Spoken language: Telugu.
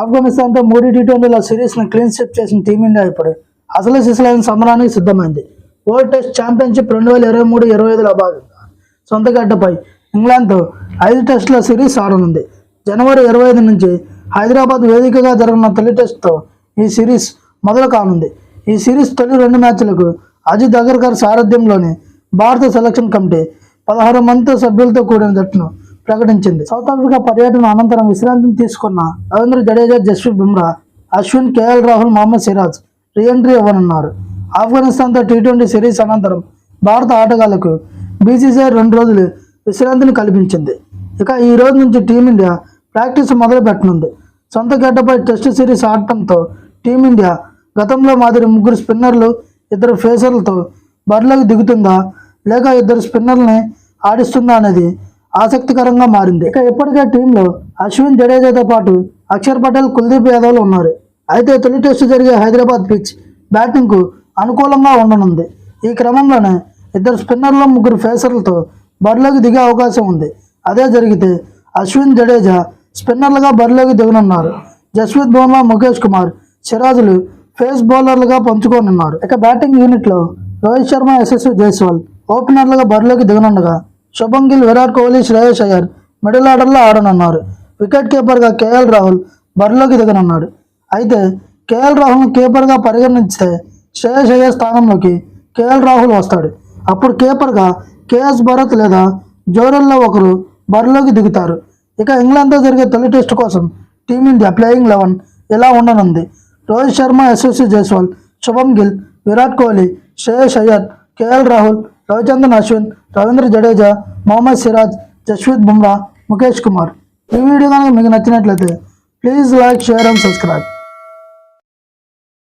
ఆఫ్ఘనిస్తాన్తో మూడు టీ ట్వంటీల సిరీస్ను క్లీన్ స్విప్ చేసిన టీమిండియా ఇప్పుడు అసలు సిసలైన సమరానికి సిద్ధమైంది. వరల్డ్ టెస్ట్ ఛాంపియన్షిప్ రెండు వేల ఇరవై మూడు ఇరవై ఐదులో భాగంగా. సొంత గడ్డపై ఇంగ్లాండ్తో ఐదు టెస్టుల సిరీస్ ఆడనుంది. జనవరి ఇరవై ఐదు నుంచి హైదరాబాద్ వేదికగా జరగనున్న తొలి టెస్ట్తో ఈ సిరీస్ మొదలు కానుంది. ఈ సిరీస్ తొలి రెండు మ్యాచ్లకు అజిత్ అగర్కర్ సారథ్యంలోని భారత సెలక్షన్ కమిటీ పదహారు మంది సభ్యులతో కూడిన జట్టును ప్రకటించింది. సౌత్ ఆఫ్రికా పర్యటన అనంతరం విశ్రాంతిని తీసుకున్న రవీంద్ర జడేజా జస్ప్రీత్ బుమ్రా అశ్విన్ కేఎల్ రాహుల్ మహమ్మద్ సిరాజ్ రీఎంట్రీ ఇవ్వనున్నారు. ఆఫ్ఘనిస్తాన్తో టీ ట్వంటీ సిరీస్ అనంతరం భారత ఆటగాళ్ళకు బీసీసీఐ రెండు రోజులు విశ్రాంతిని కల్పించింది. ఇక ఈ రోజు నుంచి టీమిండియా ప్రాక్టీస్ మొదలు పెట్టనుంది సొంత గడ్డపై టెస్ట్ సిరీస్ ఆడటంతో టీమిండియా గతంలో మాదిరి ముగ్గురు స్పిన్నర్లు ఇద్దరు ఫేసర్లతో బరిలోకి దిగుతుందా లేక ఇద్దరు స్పిన్నర్లని ఆడిస్తుందా అనేది ఆసక్తికరంగా మారింది. ఇక ఇప్పటికే టీంలో అశ్విన్ జడేజాతో పాటు అక్షర్ పటేల్ కుల్దీప్ యాదవ్లు ఉన్నారు. అయితే తొలి టెస్టు జరిగే హైదరాబాద్ పిచ్ బ్యాటింగ్కు అనుకూలంగా ఉండనుంది. ఈ క్రమంలోనే ఇద్దరు స్పిన్నర్లు ముగ్గురు ఫేసర్లతో బరిలోకి దిగే అవకాశం ఉంది. అదే జరిగితే అశ్విన్ జడేజా స్పిన్నర్లుగా బరిలోకి దిగనున్నారు. జస్ప్రీత్ బుమ్రా ముఖేష్ కుమార్ సిరాజులు ఫేస్ బౌలర్లుగా పంచుకోనున్నారు. ఇక బ్యాటింగ్ యూనిట్లో రోహిత్ శర్మ యశస్వి జైస్వాల్ ఓపెనర్లుగా బరిలోకి దిగనుండగా శుభం గిల్ విరాట్ కోహ్లీ శ్రేయస్ అయ్యర్ మిడిల్ ఆర్డర్లో ఆడనున్నారు. వికెట్ కీపర్గా కేఎల్ రాహుల్ బరిలోకి దిగనున్నాడు. అయితే కేఎల్ రాహుల్ను కీపర్గా పరిగణిస్తే శ్రేయస్ అయ్యర్ స్థానంలోకి కేఎల్ రాహుల్ వస్తాడు. అప్పుడు కీపర్గా కేఎస్ భరత్ లేదా జోరల్లో ఒకరు బరిలోకి దిగుతారు. ఇక ఇంగ్లాండ్తో జరిగే తొలి టెస్ట్ కోసం టీమిండియా ప్లేయింగ్ లెవెన్ ఇలా ఉండనుంది. రోహిత్ శర్మ యశస్వి జైస్వాల్ శుభం గిల్ విరాట్ కోహ్లీ శ్రేయస్ అయ్యర్ కేఎల్ రాహుల్ రవిచంద్రన్ అశ్విన్ రవీంద్ర జడేజా మొహమ్మద్ సిరాజ్ జస్ప్రీత్ బుమ్రా ముఖేష్ కుమార్. ఈ వీడియో కనుక మీకు నచ్చినట్లయితే please like share and subscribe